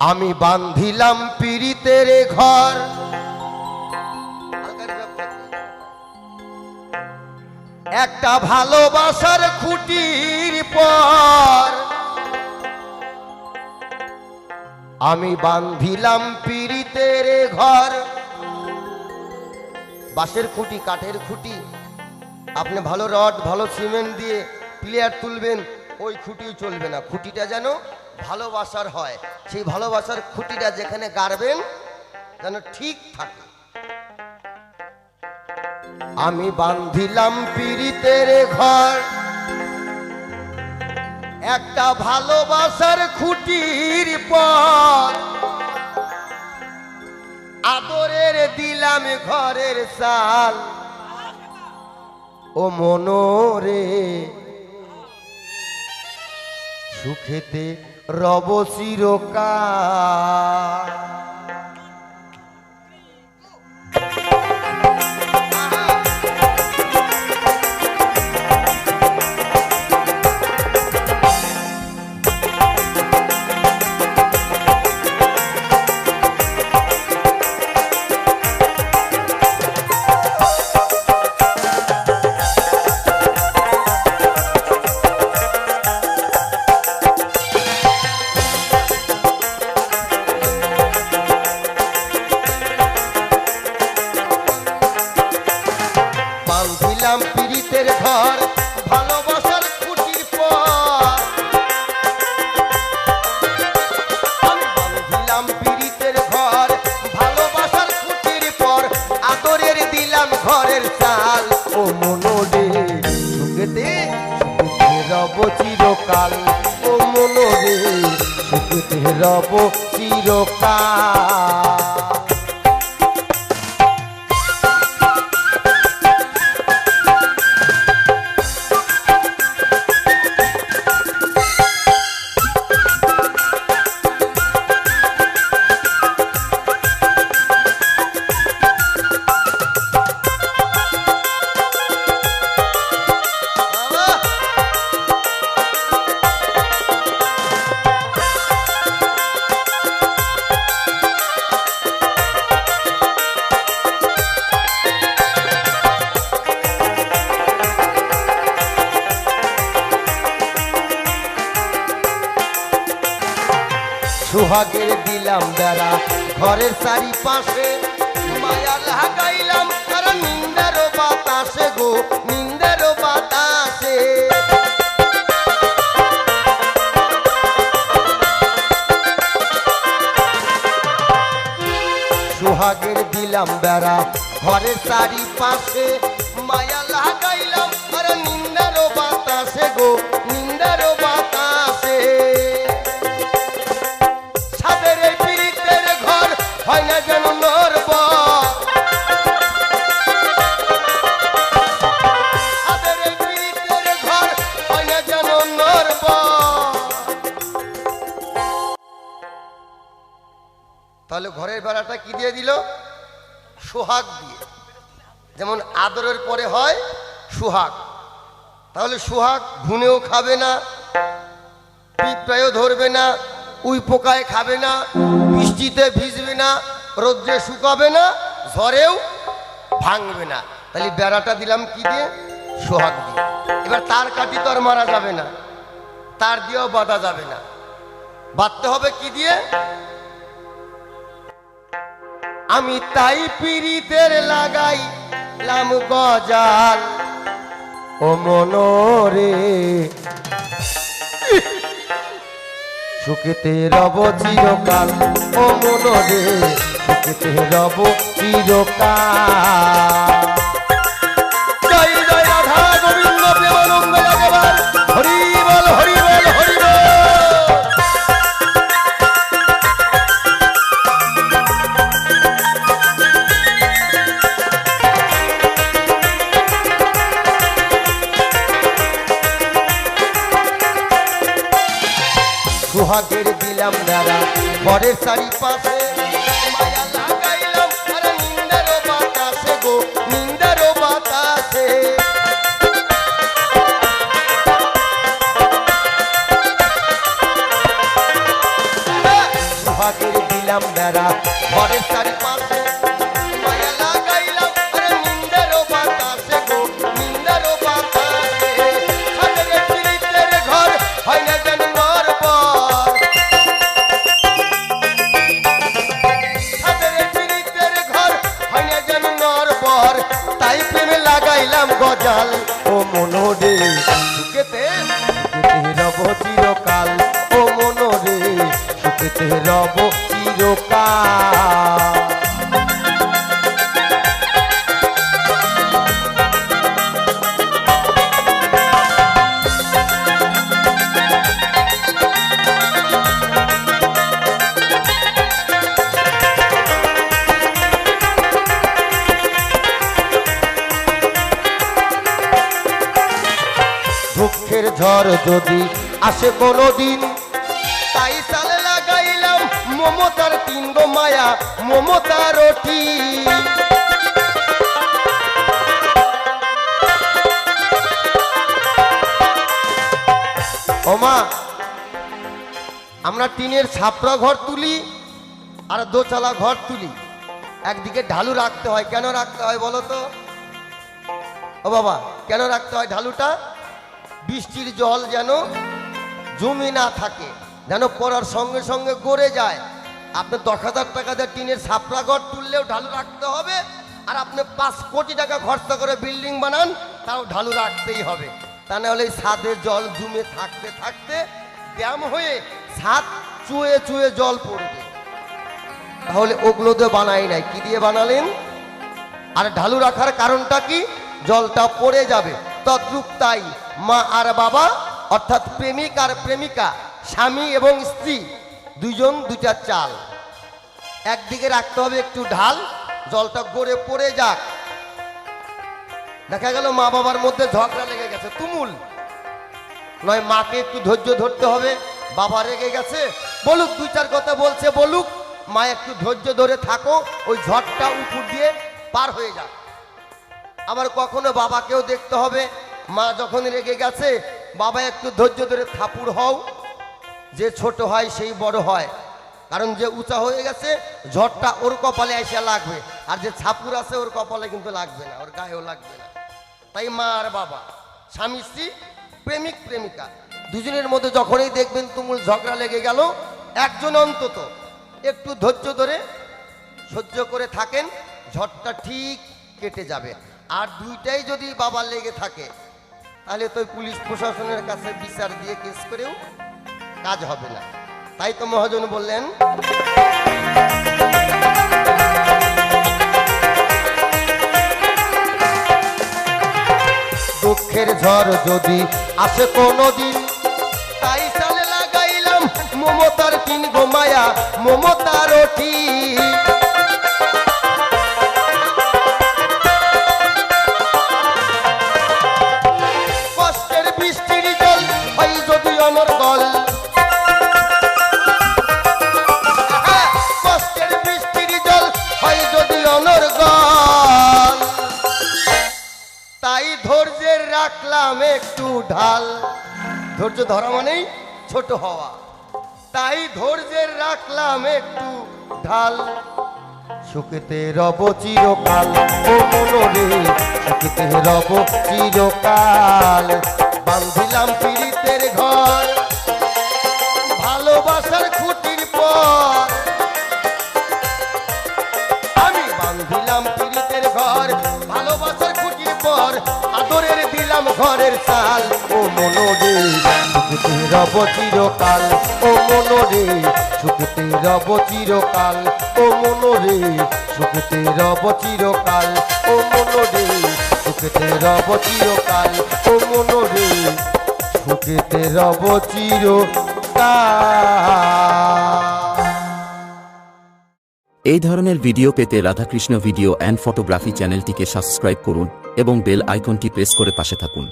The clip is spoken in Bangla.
আমি বান্ধিলাম পীড়িতের ঘর। একটা ভালোবাসার খুঁটির পর। আমি বান্ধিলাম পীড়িতের ঘর। বাঁশের খুঁটি, কাঠের খুঁটি। আপনি ভালো রড, ভালো সিমেন্ট দিয়ে প্লেয়ার তুলবেন, ওই খুঁটিও চলবে না। খুঁটিটা যেন ভালোবাসার হয়, সেই ভালোবাসার খুঁটিটা যেখানে গাড়বেন যেন ঠিক থাকে। আমি বান্ধিলাম পীড়িতের ঘর, একটা ভালোবাসার খুঁটির পর। আদরের দিলাম ঘরের সাল, ও মনোরে সুখেতে রব চিরকাল। চিরকাল। ও মনোরে সুখেতে রব চিরকাল। সুহাগের দিলাম বেড়া। ঘরের চারিপাশে মায়া লাগাইলাম আর নিন্দারও বাতাসে গো, নিন্দারও বাতাসে। সুহাগের দিলাম বেড়া, ঘরের চারিপাশে মায়া দিল সোহাগ দিয়ে। যেমন আদরের পরে হয় সোহাগ। তাহলে সোহাগ ঘুনেও খাবে না, পিঁপড়ায়ও ধরবে না, উই পোকায় খাবে না, বৃষ্টিতে ভিজবে না, রোদ্রে শুকাবে না, ঝড়েও ভাঙবে না। তাহলে বেড়াটা দিলাম কি দিয়ে? সোহাগ দিয়ে। এবার তার কাটি তো আর মারা যাবে না, তার দিয়েও বাঁধা যাবে না। বাঁধতে হবে কি দিয়ে? আমি তাই পিড়িতের লাগাই লাম গজাল। ও মনোরে। সুখেতে রব চিরকাল, ও মনোরে, সুখেতে রব চিরকাল। ঘরের চারিপাশে মনোরে সুখেতে সুখেতে রব চিরকাল ও মনোরে সুখেতে রব চিরকাল। যদি আসে কোনো দিন তাই সালে লাগাইলাম মমতার তিনগ মায়া, মমতার ওটি ওমা আমরা টিনের ছাপড়া ঘর তুলি আর দোচালা ঘর তুলি। একদিকে ঢালু রাখতে হয়, কেন রাখতে হয় বলো তো? ও বাবা, কেন রাখতে হয় ঢালুটা? বৃষ্টির জল যেন জমি না থাকে, যেন পড়ার সঙ্গে সঙ্গে গড়ে যায়। আপনি দশ হাজার টাকা দিয়ে টিনের ছাপড়া ঘর তুললেও ঢালু রাখতে হবে, আর আপনি পাঁচ কোটি টাকা খরচা করে বিল্ডিং বানান, তাও ঢালু রাখতেই হবে। তা না হলে এই ছাদে জল জমে থাকতে থাকতে ব্যায়াম হয়ে ছাদ চুয়ে চুয়ে জল পড়বে। তাহলে ওগুলো দিয়ে বানাই নাই, কি দিয়ে বানালেন? আর ঢালু রাখার কারণটা কি? জলটা পড়ে যাবে, তদ্রুপ তাই। মা আর বাবা, অর্থাৎ প্রেমিক আর প্রেমিকা, স্বামী এবং স্ত্রী, দুইজন দুইটা চাল। একদিকে রাখতে হবে একটু ঢাল, জলটা গড়ে পড়ে যাক। দেখা গেল মা বাবার মধ্যে ঝগড়া লেগে গেছে, তুমুল। নয়, মাকে একটু ধৈর্য ধরতে হবে, বাবা রেগে গেছে, বলুক, দুই চার কথা বলছে, বলুক, মা একটু ধৈর্য ধরে থাকো, ওই ঝড়টা উপর দিয়ে পার হয়ে যাক। আবার কখনো বাবাকেও দেখতে হবে মা যখন রেগে গেছে, বাবা একটু ধৈর্য ধরে থাপুর হও, যে ছোট হয় সেই বড় হয়। কারণ যে উঁচা হয়ে গেছে, ঝড়টা ওর কপালে এসে লাগবে। আর যে ছাপুর আছে, ওর কপালে কিন্তু লাগবে না, ওর গায়েও লাগবে না। তাই মা আর বাবা, স্বামী, স্ত্রী, প্রেমিক, প্রেমিকা, দুজনের মধ্যে যখনই দেখবেন তুমুল ঝগড়া লেগে গেল, একজন অন্তত একটু ধৈর্য ধরে সহ্য করে থাকেন, ঝড়টা ঠিক কেটে যাবে। আর দুইটাই যদি বাবার লেগে থাকে তাহলে তো পুলিশ প্রশাসনের কাছে বিচার দিয়ে কেস করেও কাজ হবে না। তাই তো মহাজন বললেন, দুঃখের ঝড় যদি আসে কোনো দিন তাই সালে লাগাইলাম মমতার তিন গো মায়া, মমতার তাই ধৈর্যের রাখলাম একটু ঢাল। ধৈর্য ধরা মানেই ছোট হওয়া। তাই ধৈর্যের রাখলাম একটু ঢাল। সুখেতে রব চিরকাল, ও সুখেতে রব চিরকাল। বান্ধিলাম পীড়িতের ঘর। ভালোবাসার খুঁটির পর আমি বান্ধিলাম পীড়িতের ঘর, ভালোবাসার খুঁটির পর আদরের দিলাম ঘরের চাল। ও মনোরে সুখতে রব চিরকাল। ও মনোরে সুখতে রব চিরকাল। ও মনোরে সুখতে রব চিরকাল। সুখতে রব চিরকাল, ও মনোরে সুখেতে রব চিরকাল। এই ধরনের ভিডিও পেতে রাধাকৃষ্ণ ভিডিও অ্যান্ড ফটোগ্রাফি চ্যানেলটিকে সাবস্ক্রাইব করুন এবং বেল আইকনটি প্রেস করে পাশে থাকুন।